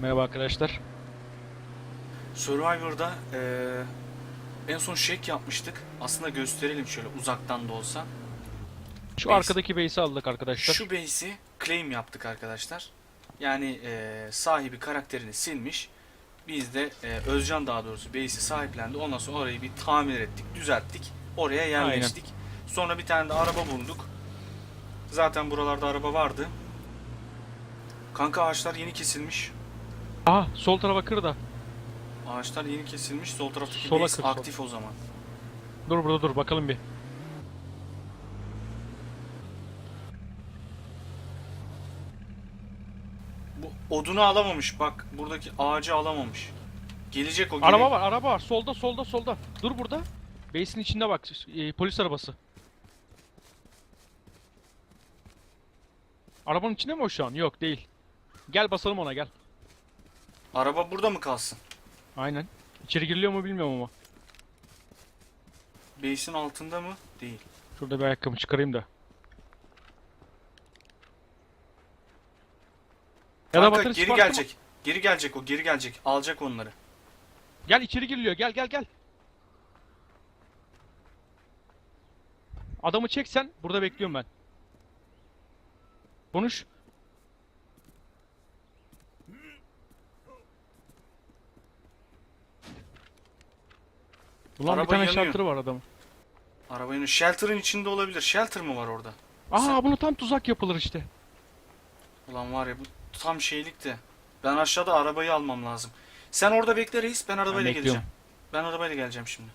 Merhaba arkadaşlar. Survivor'da eee, en son shake yapmıştık. Aslında gösterelim şöyle uzaktan da olsa. Şu Base. arkadaki base'i aldık arkadaşlar. Şu base'i claim yaptık arkadaşlar. Yani eee, sahibi karakterini silmiş. Biz de eee, Özcan daha doğrusu base'i sahiplendi. Ondan sonra orayı bir tamir ettik, düzelttik. Oraya yerleştik. Sonra bir tane de araba bulduk. Zaten buralarda araba vardı. Kanka ağaçlar yeni kesilmiş. Aha sol tarafa kır da. Ağaçlar yeni kesilmiş. Sol taraftaki Sola base kır, aktif o zaman. Dur burada dur bakalım bir. Bu odunu alamamış. Bak buradaki ağacı alamamış. Gelecek o. Araba var araba var solda solda solda. Dur burada. Base'in içinde bak e, polis arabası. Arabanın içinde mi o şu an? Yok değil. Gel basalım ona gel. Araba burada mı kalsın? Aynen. İçeri giriliyor mu bilmiyorum ama. Base'in altında mı? Değil. Şurada bir ayakkabı çıkarayım da. Ya da Kanka batarya geri mı- gelecek. Geri gelecek o. Geri gelecek. Alacak onları. Gel içeri giriliyor gel gel gel. Adamı çeksen burada bekliyorum ben. Konuş. Ulan Araba bir tane yanıyor. shelter'ı var adamın. Arabanın shelter'ın içinde olabilir. Shelter mı var orada? Aa bunu tam tuzak yapılır işte. Ulan var ya bu tam şeylik de. Ben aşağıda arabayı almam lazım. Sen orada bekle reis. Ben arabayla bekliyorum. geleceğim. Ben arabayla geleceğim şimdi.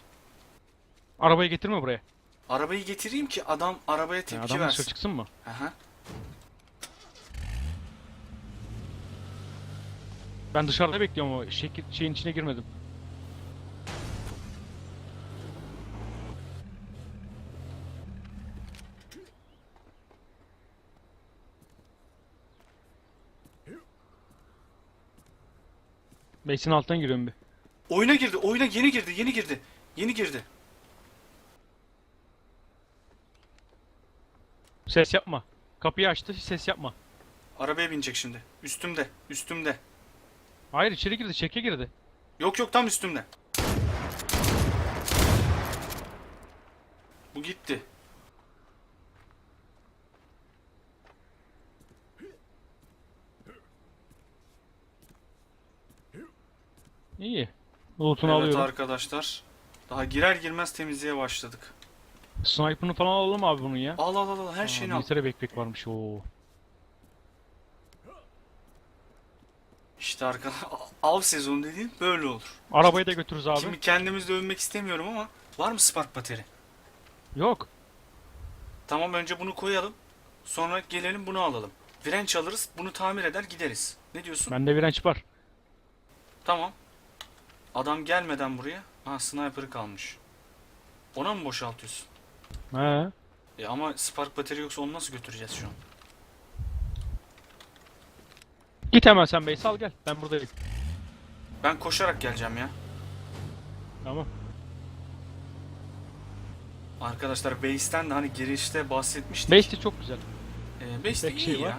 Arabayı getirme buraya. Arabayı getireyim ki adam arabaya tepki adam dışarı versin. çıksın mı? Aha. Ben dışarıda bekliyorum o şey, şeyin içine girmedim. Base'in alttan giriyorum bir. Oyuna girdi. Oyuna yeni girdi. Yeni girdi. Yeni girdi. Ses yapma. Kapıyı açtı, ses yapma. Arabaya binecek şimdi. Üstümde. Üstümde. Hayır içeri girdi, çeke girdi. Yok yok tam üstümde. Bu gitti. İyi. Loot'unu evet alıyorum. arkadaşlar. Daha girer girmez temizliğe başladık. Sniper'ını falan alalım abi bunun ya. Al al al al her Aa, şeyini al. military backpack varmış o. İşte arka av sezonu dediğin böyle olur. Arabayı da götürürüz abi. Şimdi kendimizle övünmek istemiyorum ama var mı spark bateri? Yok. Tamam önce bunu koyalım. Sonra gelelim bunu alalım. Frenç alırız, bunu tamir eder gideriz. Ne diyorsun? Bende virenç var. Tamam. Adam gelmeden buraya. Ha sniper'ı kalmış. Ona mı boşaltıyorsun? He. E ama spark bateri yoksa onu nasıl götüreceğiz şu an? Git hemen sen base al gel. Ben buradayım. Ben koşarak geleceğim ya. Tamam. Arkadaşlar base'ten de hani girişte bahsetmiştik. Base de çok güzel. Ee, base de Pek iyi şey var. ya.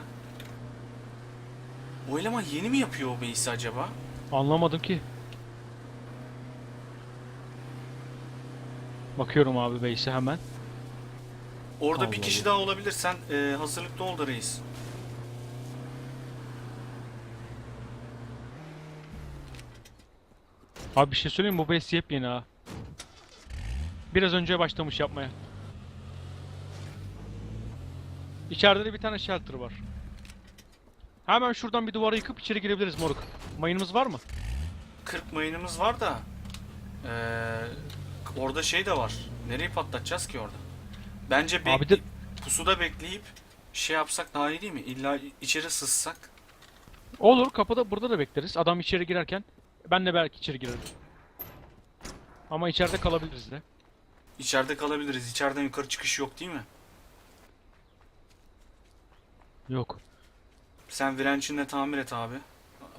O eleman yeni mi yapıyor o base'i acaba? Anlamadım ki. Bakıyorum abi base'e hemen. Orada bir Allah kişi Allah. daha olabilir. Sen e, hazırlıklı ol da reis. Abi bir şey söyleyeyim mi? Bu base yepyeni ha. Biraz önce başlamış yapmaya. İçeride de bir tane shelter var. Hemen şuradan bir duvara yıkıp içeri girebiliriz moruk. Mayınımız var mı? 40 mayınımız var da e, orada şey de var. Nereyi patlatacağız ki orada? Bence Abi bekle- de- pusuda bekleyip şey yapsak daha iyi değil mi? İlla içeri sızsak. Olur kapıda burada da bekleriz. Adam içeri girerken ben de belki içeri girerim. Ama içeride kalabiliriz de. İçeride kalabiliriz. İçeriden yukarı çıkış yok değil mi? Yok. Sen virençinle tamir et abi.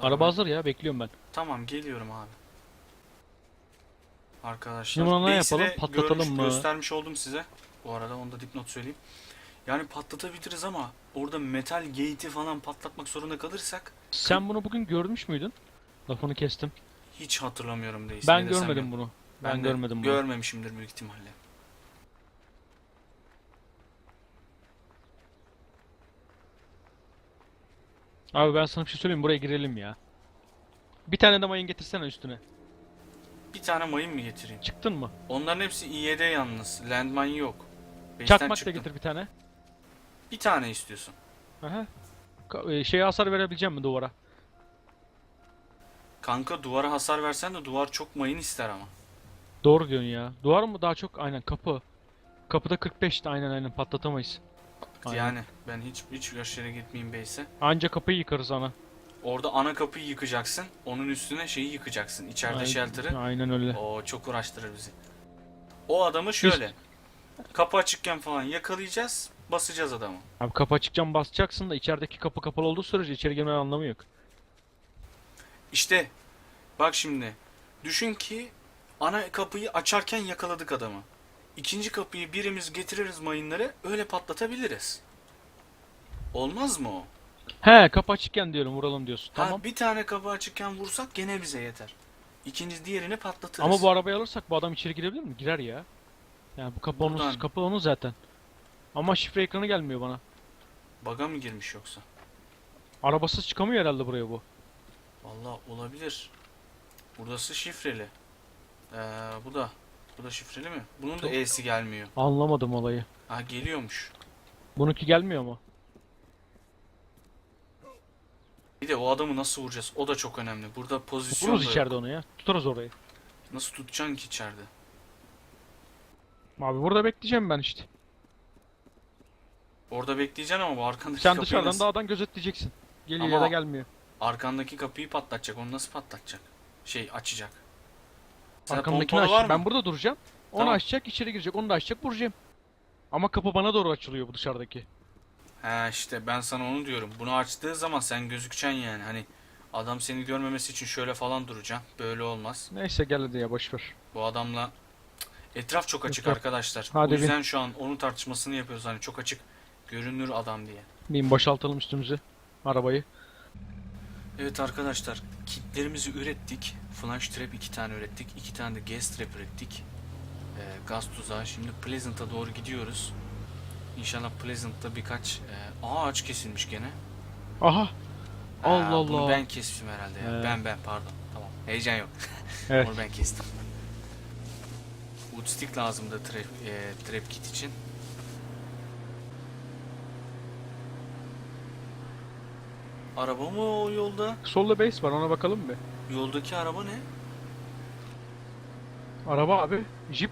Araba hazır ya bekliyorum ben. Tamam geliyorum abi. Arkadaşlar. Şimdi ne base'i yapalım? de Patlatalım görmüş- mı? Göstermiş oldum size. Bu arada onu da dipnot söyleyeyim. Yani patlatabiliriz ama orada metal gate'i falan patlatmak zorunda kalırsak Sen bunu bugün görmüş müydün? Lafını kestim. Hiç hatırlamıyorum değilse. Ben görmedim ya. bunu. Ben, de görmedim bunu. Görmemişimdir büyük ihtimalle. Abi ben sana bir şey söyleyeyim buraya girelim ya. Bir tane de mayın getirsene üstüne. Bir tane mayın mı getireyim? Çıktın mı? Onların hepsi İYD yalnız. Landmine yok. Base'ten Çakmak da çıktım. getir bir tane. Bir tane istiyorsun. Aha. Ka- e, şeye hasar verebileceğim mi duvara? Kanka duvara hasar versen de duvar çok mayın ister ama. Doğru diyorsun ya. Duvar mı daha çok? Aynen kapı. Kapıda 45'ti aynen aynen patlatamayız. Aynen. Yani ben hiç hiç aşırı gitmeyeyim base'e. Anca kapıyı yıkarız ana. Orada ana kapıyı yıkacaksın. Onun üstüne şeyi yıkacaksın. İçeride Aynen- shelter'ı. Aynen öyle. O çok uğraştırır bizi. O adamı şöyle. Kapı açıkken falan yakalayacağız. Basacağız adamı. Abi kapı açıkcan basacaksın da içerideki kapı kapalı olduğu sürece içeri girmenin anlamı yok. İşte bak şimdi. Düşün ki ana kapıyı açarken yakaladık adamı. İkinci kapıyı birimiz getiririz mayınları öyle patlatabiliriz. Olmaz mı o? He kapı açıkken diyorum vuralım diyorsun. Ha, Tamam. bir tane kapı açıkken vursak gene bize yeter. İkinci diğerini patlatırız. Ama bu arabayı alırsak bu adam içeri girebilir mi? Girer ya. Yani bu kapı onun, Buradan. kapı onun zaten. Ama şifre ekranı gelmiyor bana. Baga mı girmiş yoksa? Arabasız çıkamıyor herhalde buraya bu. Vallahi olabilir. Burası şifreli. Ee, bu da. Bu da şifreli mi? Bunun da Çok- E'si gelmiyor. Anlamadım olayı. Ha geliyormuş. Bununki gelmiyor mu? Bir de o adamı nasıl vuracağız? O da çok önemli. Burada pozisyon Vururuz da yok. içeride onu ya. Tutarız orayı. Nasıl tutacaksın ki içeride? Abi burada bekleyeceğim ben işte. Orada bekleyeceksin ama bu arkandaki Sen kapıyı dışarıdan nasıl- dağdan gözetleyeceksin. Geliyor Ama- ya da gelmiyor. Arkandaki kapıyı patlatacak. Onu nasıl patlatacak? Şey açacak. Sen Arkamdakini pompalı aç. var mı? Ben burada duracağım. Onu Tamam. açacak, içeri girecek. Onu da açacak, vuracağım. Ama kapı bana doğru açılıyor bu dışarıdaki. He işte ben sana onu diyorum. Bunu açtığı zaman sen gözükeceksin yani. Hani adam seni görmemesi için şöyle falan duracaksın. Böyle olmaz. Neyse gel hadi ya boş ver. Bu adamla etraf çok açık Yok. arkadaşlar. Hadi o yüzden şu an onun tartışmasını yapıyoruz. Hani çok açık görünür adam diye. Bin boşaltalım üstümüzü. Arabayı. Evet arkadaşlar kitlerimizi ürettik. Flash trap iki tane ürettik. iki tane de gas trap ürettik. Ee, gaz tuzağı. Şimdi Pleasant'a doğru gidiyoruz. İnşallah Pleasant'ta birkaç e, ağaç kesilmiş gene. Aha. Ha, Allah Bunu Allah. ben kestim herhalde ya. He. Ben ben pardon. Tamam. Heyecan yok. Evet. Onu ben kestim. Woodstick lazımdı trap, e, trap kit için. Araba mı o yolda? Solda base var ona bakalım mı? Yoldaki araba ne? Araba abi. Jeep.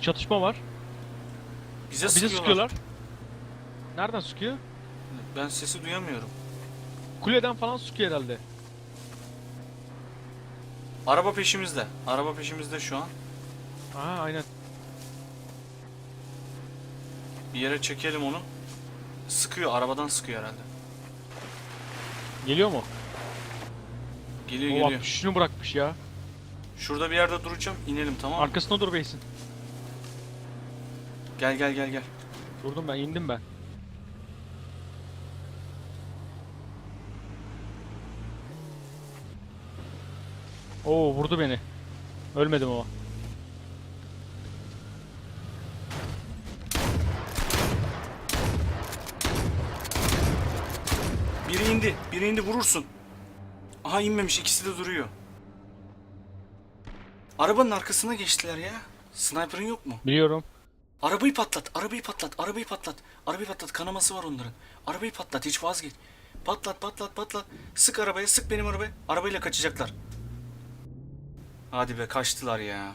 Çatışma var. Bize, Bize sıkıyorlar. sıkıyorlar. Nereden sıkıyor? Ben sesi duyamıyorum. Kuleden falan sıkıyor herhalde. Araba peşimizde. Araba peşimizde şu an. Aha aynen. Bir yere çekelim onu. Sıkıyor. Arabadan sıkıyor herhalde. Geliyor mu? Geliyor O geliyor. 60'ını bırakmış ya. Şurada bir yerde duracağım. İnelim tamam mı? Arkasında dur base'in. Gel gel gel gel. Durdum ben indim ben. Oo vurdu beni. Ölmedim ama. Biri indi. Biri indi vurursun. Aha inmemiş. ikisi de duruyor. Arabanın arkasına geçtiler ya. Sniper'ın yok mu? Biliyorum. Arabayı patlat, arabayı patlat, arabayı patlat. Arabayı patlat, kanaması var onların. Arabayı patlat, hiç vazgeç. Patlat, patlat, patlat. Sık arabaya, sık benim arabaya. Arabayla kaçacaklar. Hadi be, kaçtılar ya.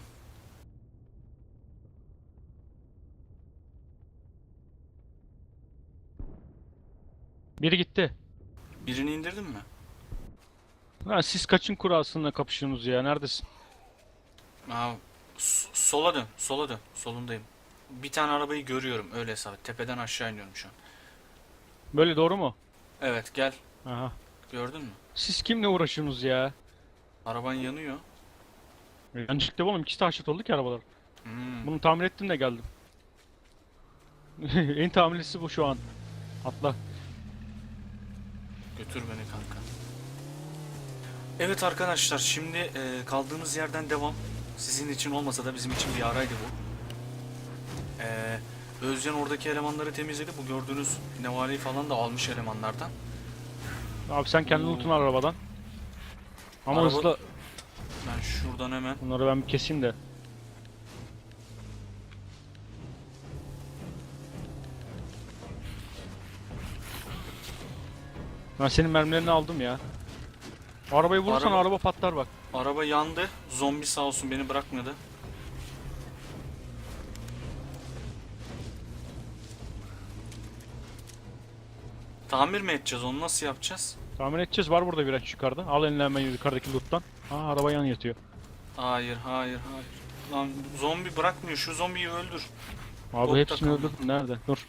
Biri gitti. Birini indirdin mi? Ha, siz kaçın kurasında kapışıyorsunuz ya? Neredesin? Aa, sola dön, sola dön. Solundayım. Bir tane arabayı görüyorum, öyle hesap et. Tepeden aşağı iniyorum şu an. Böyle doğru mu? Evet, gel. Aha. Gördün mü? Siz kimle uğraşıyorsunuz ya? Araban yanıyor. Yancıkta oğlum ikisi haşet oldu ki arabalar. Hmm. Bunu tamir ettim de geldim. en tamirlisi bu şu an. Atla. Götür beni kanka. Evet arkadaşlar şimdi e, kaldığımız yerden devam. Sizin için olmasa da bizim için bir araydı bu. E, Özcan oradaki elemanları temizledi. Bu gördüğünüz nevaleyi falan da almış elemanlardan. Abi sen kendi Oo. lootunu al arabadan. Ama Araba- hızlı. Ben şuradan hemen Bunları ben bir keseyim de. Ben senin mermilerini aldım ya. Arabayı vurursan Araba- araba patlar bak. araba yandı. Zombi sağ olsun beni bırakmadı. Tamir mi edeceğiz? Onu nasıl yapacağız? Tahmin edeceğiz var burada bir yukarıda. Al eline hemen yukarıdaki loot'tan. Aa araba yan yatıyor. Hayır, hayır, hayır. Lan zombi bırakmıyor. Şu zombiyi öldür. Abi Loot'ta hepsini kaldı. öldürdüm. Nerede? Dur.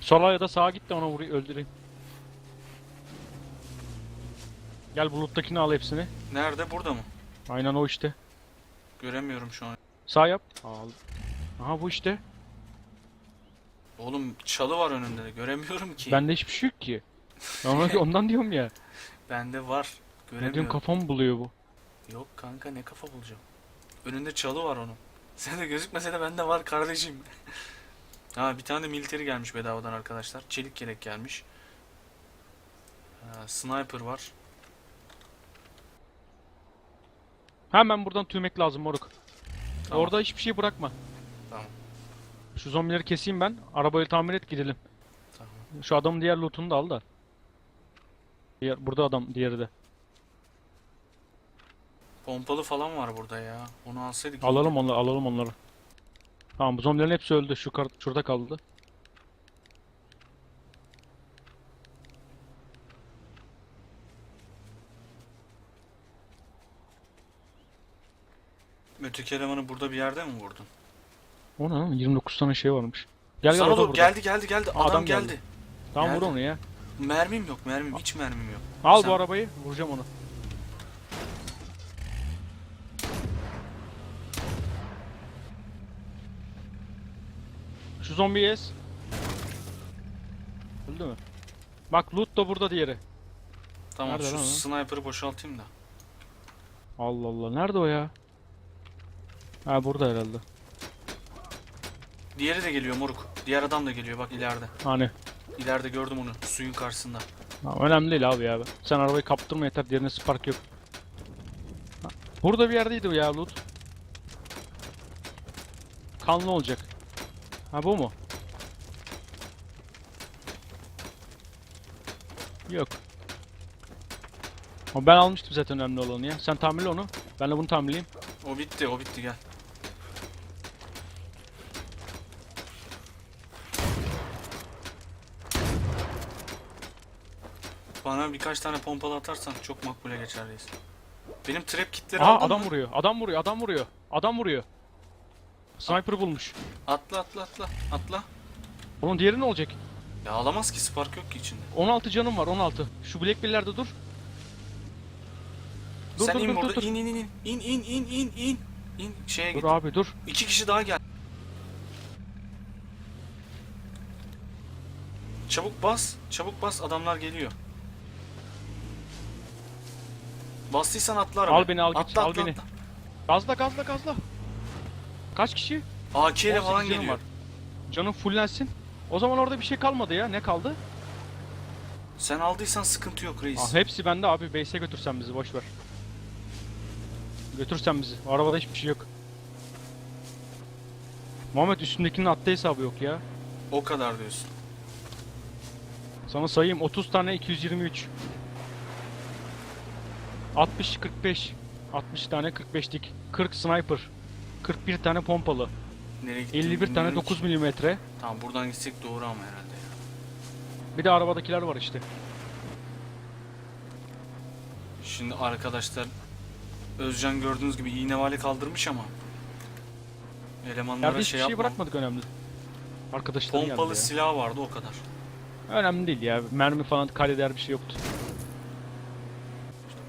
Sola ya da sağa git de ona vurayım öldüreyim. Gel bu loot'takini al hepsini. Nerede? Burada mı? Aynen o işte. Göremiyorum şu an. Sağ yap. Al. Aha bu işte. Oğlum çalı var önünde de göremiyorum ki. Bende hiçbir şey yok ki. Ama ondan diyorum ya. Bende var. Ne diyorum Göremiyorum. kafam buluyor bu. Yok kanka ne kafa bulacağım. Önünde çalı var onun. Sen de gözükmese de bende var kardeşim. ha bir tane de militeri gelmiş bedavadan arkadaşlar. Çelik yelek gelmiş. Ha, sniper var. Hemen buradan tüymek lazım moruk. Tamam. Orada hiçbir şey bırakma. Tamam. Şu zombileri keseyim ben. Arabayı tamir et gidelim. Tamam. Şu adamın diğer lootunu da al da. Diğer, burada adam diğeri de. Pompalı falan var burada ya. Onu alsaydık. Alalım onları, alalım onları. Tamam bu zombilerin hepsi öldü. Şu kar şurada kaldı. Öteki elemanı burada bir yerde mi vurdun? O ne lan? 29 tane şey varmış. Gel gel Sana doğru geldi geldi geldi. Adam Adam, geldi. geldi. Tamam vur onu ya. Mermim yok mermim. Hiç mermim yok. Al Sen- bu arabayı. Vuracağım onu. Şu zombiyi ez. Öldü mü? Bak loot da burada diğeri. Tamam Nerede şu lan o? sniper'ı boşaltayım da. Allah Allah. Nerede o ya? Ha burada herhalde. Diğeri de geliyor moruk. Diğer adam da geliyor bak ileride. Hani. İleride gördüm onu suyun karşısında. Ha, önemli değil abi ya. Sen arabayı kaptırma yeter. Diğerine spark yok. Ha, Burada bir yerdeydi o ya loot. Kanlı olacak. Ha bu mu? Yok. Ama ben almıştım zaten önemli olanı ya. Sen tamirle onu. Ben de bunu tamirleyeyim. O bitti o bitti gel. Bana birkaç tane pompalı atarsan çok makbule geçer reis. Benim trap kitleri aldın adam mı? vuruyor. Adam vuruyor. Adam vuruyor. Adam vuruyor. Sniper bulmuş. Atla atla atla atla. Onun diğeri ne olacak? Ya alamaz ki spark yok ki içinde. 16 canım var 16. Şu Blackberry'lerde dur. Dur Sen dur in dur dur. dur. in in in in in in in in in şeye Dur git. abi dur. İki kişi daha gel. Çabuk bas, çabuk bas adamlar geliyor. Bastıysan atla arabaya. Al beni, al git, Atla, al atla, beni. atla. Gazla gazla gazla. Kaç kişi? AK ile 18 falan canım geliyor. var. Canım fullensin. O zaman orada bir şey kalmadı ya. Ne kaldı? Sen aldıysan sıkıntı yok reis. Ah, hepsi bende abi. Base'e götürsen bizi boş ver. Götürsen bizi. Arabada hiçbir şey yok. Muhammed üstündekinin attığı hesabı yok ya. O kadar diyorsun. Sana sayayım 30 tane 223. 60 45. 60 tane 45'lik. 40 sniper. 41 tane pompalı. Nereye gittiğini 51 tane bilmiyorum 9 ki. milimetre. Tamam buradan gitsek doğru ama herhalde ya. Bir de arabadakiler var işte. Şimdi arkadaşlar Özcan gördüğünüz gibi iğnevali kaldırmış ama elemanlara hiçbir şey şey yapmam. bırakmadık önemli. Arkadaşlar Pompalı geldi ya. silah vardı o kadar. Önemli değil ya. Mermi falan kaleder bir şey yoktu.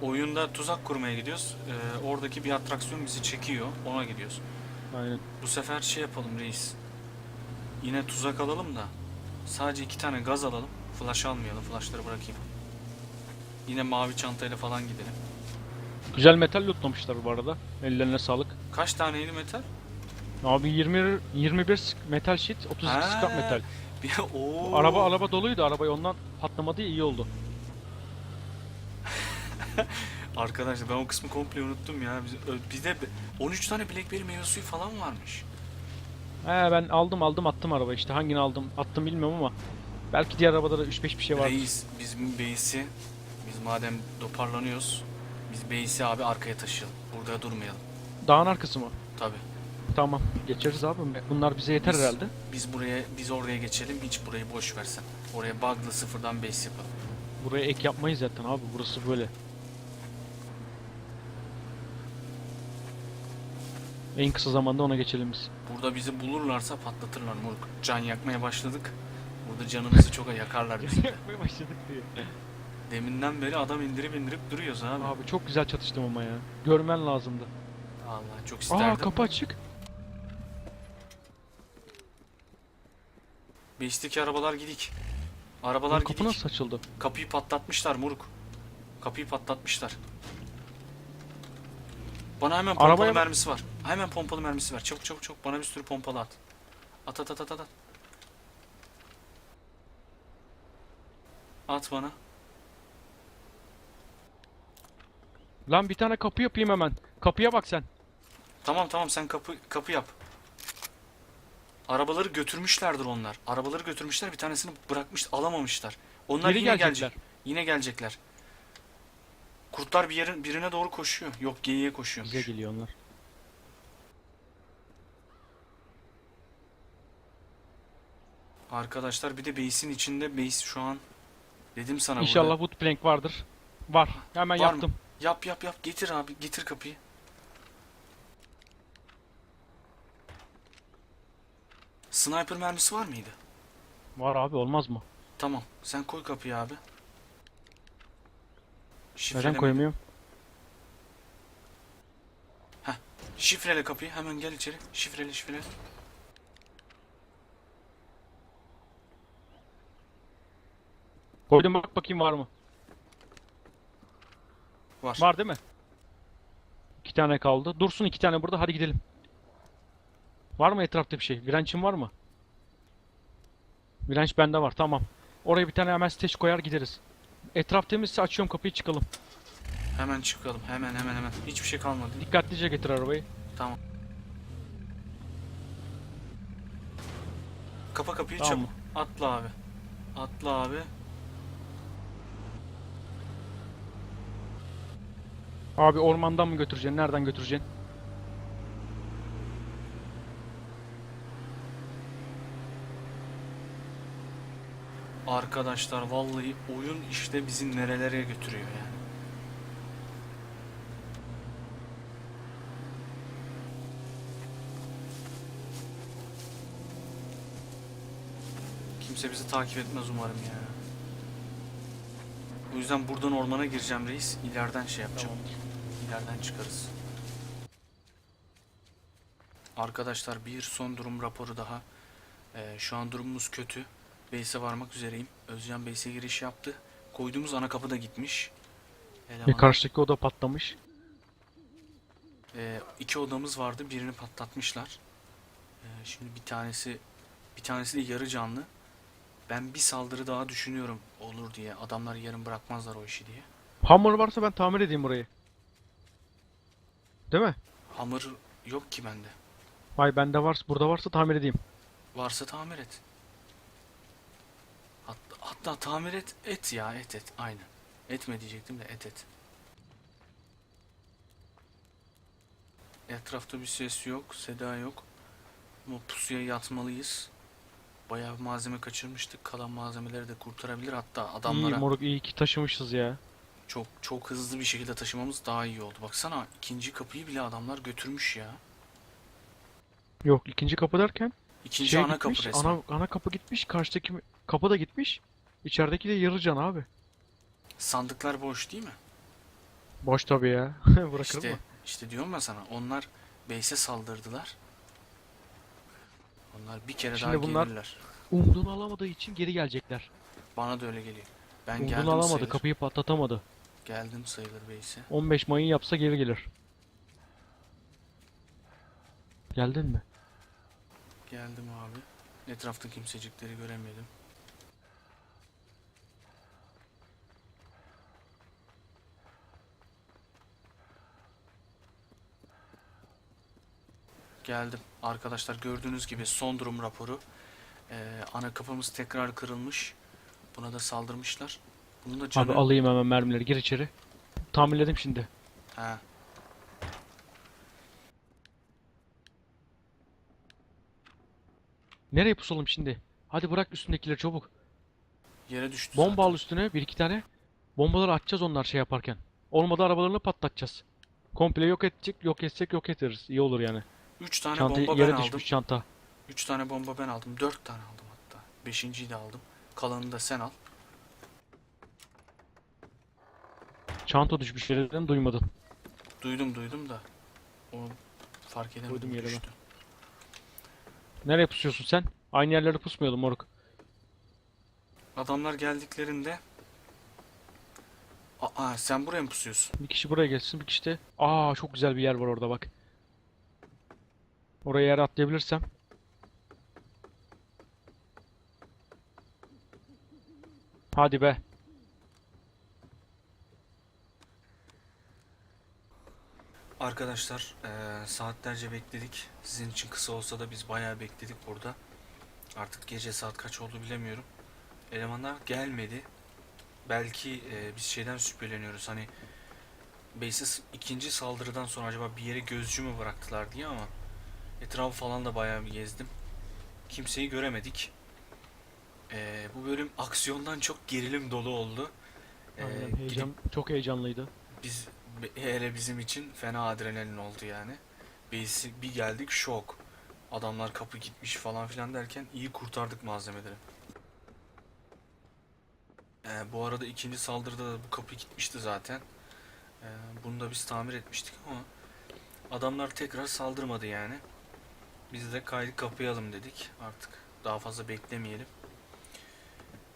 Oyunda tuzak kurmaya gidiyoruz. Ee, oradaki bir atraksiyon bizi çekiyor. Ona gidiyoruz. Aynen. Bu sefer şey yapalım reis. Yine tuzak alalım da sadece iki tane gaz alalım. Flash almayalım. Flashları bırakayım. Yine mavi çantayla falan gidelim. Güzel metal lootlamışlar bu arada. Ellerine sağlık. Kaç taneydi metal? Abi 20 21 sk- metal sheet, 32 Ha. scrap metal. Bir Oo. Araba araba doluydu. Arabayı ondan patlamadı iyi oldu. Arkadaşlar ben o kısmı komple unuttum ya. Bizde be- 13 tane Blackberry meyve suyu falan varmış. He ben aldım aldım attım araba işte hangini aldım attım bilmiyorum ama belki diğer arabada da 3-5 bir şey var. Reis bizim base'i biz madem toparlanıyoruz biz base'i abi arkaya taşıyalım. Burada durmayalım. Dağın arkası mı? Tabi. Tamam geçeriz abi. Bunlar bize yeter Biz- herhalde. Biz buraya biz oraya geçelim. Hiç burayı boş versen. Oraya bug'la sıfırdan base yapalım. Buraya ek yapmayız zaten abi burası böyle. En kısa zamanda ona geçelim biz. Burada bizi bulurlarsa patlatırlar moruk. Can yakmaya başladık. Burada canımızı çok yakarlar bizi. de. Yakmaya başladık diye. Deminden beri adam indirip indirip duruyoruz abi. Abi çok güzel çatıştım ama ya. Görmen lazımdı. Allah çok isterdim. Aa kapı açık. Base'deki arabalar gidik. Arabalar kapı gidik. nasıl açıldı? Kapıyı patlatmışlar moruk. Kapıyı patlatmışlar. Bana hemen pompalı Arabaya mermisi var. Hemen pompalı mermisi ver. Çabuk çabuk çabuk. Bana bir sürü pompalı at. At at at at at. at. Bana. Lan bir tane kapı yapayım hemen. Kapıya bak sen. Tamam tamam sen kapı kapı yap. Arabaları götürmüşlerdir onlar. Arabaları götürmüşler bir tanesini bırakmış alamamışlar. Onlar Geri yine gelecekler. gelecek. Yine gelecekler. Kurtlar bir yerin birine doğru koşuyor. Yok geyiğe koşuyormuş. Bize geliyor onlar. Arkadaşlar bir de base'in içinde base şu an dedim sana İnşallah burada. wood plank vardır. Var. Hemen Var mı? yaptım. Yap yap yap getir abi getir kapıyı. Sniper mermisi var mıydı? Var abi olmaz mı? Tamam sen koy kapıyı abi. Neden Şifreleme- koyamıyorum? Şifrele kapıyı hemen gel içeri. Şifrele şifrele. Koydum bak bakayım var mı? Var. Var değil mi? İki tane kaldı. Dursun iki tane burada hadi gidelim. Var mı etrafta bir şey? Virenç'in var mı? Virenç bende var tamam. Oraya bir tane hemen stage koyar gideriz. Etraf temizse açıyorum kapıyı çıkalım. Hemen çıkalım. Hemen hemen hemen. Hiçbir şey kalmadı. Dikkatlice getir arabayı. Tamam. Kapa kapıyı Tamam. çabuk. Atla abi. Atla abi. Abi ormandan mı götüreceksin? Nereden götüreceksin? Arkadaşlar vallahi oyun işte bizi nerelere götürüyor yani. Kimse bizi takip etmez umarım ya. O yüzden buradan ormana gireceğim reis. İleriden şey yapacağım. İleriden çıkarız. Arkadaşlar bir son durum raporu daha. Ee, şu an durumumuz kötü. Base'e varmak üzereyim. Özcan Base'e giriş yaptı. Koyduğumuz ana kapı da gitmiş. Ve Eleman- karşıdaki oda patlamış. Ee, iki odamız vardı. Birini patlatmışlar. Ee, şimdi bir tanesi bir tanesi de yarı canlı. Ben bir saldırı daha düşünüyorum olur diye. Adamlar yarın bırakmazlar o işi diye. Hammer varsa ben tamir edeyim burayı. Değil mi? Hamur yok ki bende. Vay bende varsa burada varsa tamir edeyim. Varsa tamir et. Hatta, hatta tamir et. Et ya et et. Aynen. Etme diyecektim de et et. Etrafta bir ses yok. Seda yok. Ama pusuya yatmalıyız. Bayağı malzeme kaçırmıştık. Kalan malzemeleri de kurtarabilir. Hatta İyi adamlara moruk iyi ki taşımışız ya. çok çok hızlı bir şekilde taşımamız daha iyi oldu. Baksana ikinci kapıyı bile adamlar götürmüş ya. Yok ikinci kapı derken İkinci şey ana gitmiş, kapı resmen. ana, ana kapı gitmiş, karşıdaki kapı da gitmiş. İçerideki de yarı can abi. Sandıklar boş değil mi? Boş tabii ya. Bırakır İşte, mı? işte diyorum ya sana onlar base'e saldırdılar. Onlar bir kere Şimdi daha bunlar- gelirler. Umduğunu alamadığı için geri gelecekler. Bana da öyle geliyor. Ben Umduğunu geldim alamadı. sayılır. Kapıyı patlatamadı. Geldim sayılır Beysi. 15 mayın yapsa geri gelir. Geldin mi? Geldim abi. Etrafta kimsecikleri göremedim. Geldim. Arkadaşlar gördüğünüz gibi son durum raporu. Ee, ana kapımız tekrar kırılmış. Buna da saldırmışlar. Bunun da canı... Abi alayım hemen mermileri. Gir içeri. Tamirledim şimdi. Ha, Nereye pusalım şimdi? Hadi bırak üstündekileri çabuk. yere düştü Bomba zaten. al üstüne bir iki tane. Bombaları atacağız onlar şey yaparken. Olmadı arabalarını patlatacağız. Komple yok edecek, yok etsek yok ederiz. İyi olur yani. Üç tane Çanta bomba ben yere aldım. düşmüş çanta. Üç tane bomba ben aldım. Dört tane aldım hatta. Beşinciyi de aldım. Kalanını da sen al. Çanta düşmüş yerden duymadın. Duydum duydum da. O fark edemedim. Koydum yere ben. düştü. Nereye pusuyorsun sen? Aynı yerlere pusmayalım moruk. Adamlar geldiklerinde Aa sen buraya mı pusuyorsun? Bir kişi buraya geçsin, bir kişi de... Aa çok güzel bir yer var orada bak. Oraya yer atlayabilirsem. Hadi be. Arkadaşlar eee, saatlerce bekledik. Sizin için kısa olsa da biz bayağı bekledik burada. Artık gece saat kaç oldu bilemiyorum. Elemanlar gelmedi. Belki eee, biz şeyden şüpheleniyoruz. Hani Base'e ikinci saldırıdan sonra acaba bir yere gözcü mü bıraktılar diye ama etrafı falan da bayağı bir gezdim. Kimseyi göremedik. Eee, bu bölüm aksiyondan çok gerilim dolu oldu. Eee, Aynen, gidip- heyecan, çok heyecanlıydı. biz hele bizim için fena adrenalin oldu yani. Biz bir geldik şok. Adamlar kapı gitmiş falan filan derken iyi kurtardık malzemeleri. Ee, bu arada ikinci saldırıda da bu kapı gitmişti zaten. Ee, bunu da biz tamir etmiştik ama adamlar tekrar saldırmadı yani. Biz de kaydı kapayalım dedik artık. Daha fazla beklemeyelim.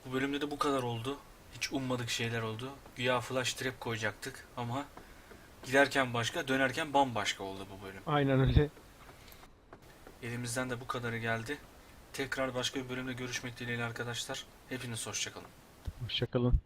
Bu bölümde de bu kadar oldu. Hiç ummadık şeyler oldu. Güya flash trap koyacaktık ama giderken başka, dönerken bambaşka oldu bu bölüm. Aynen öyle. Elimizden de bu kadarı geldi. Tekrar başka bir bölümde görüşmek dileğiyle arkadaşlar. Hepiniz hoşçakalın. Hoşçakalın.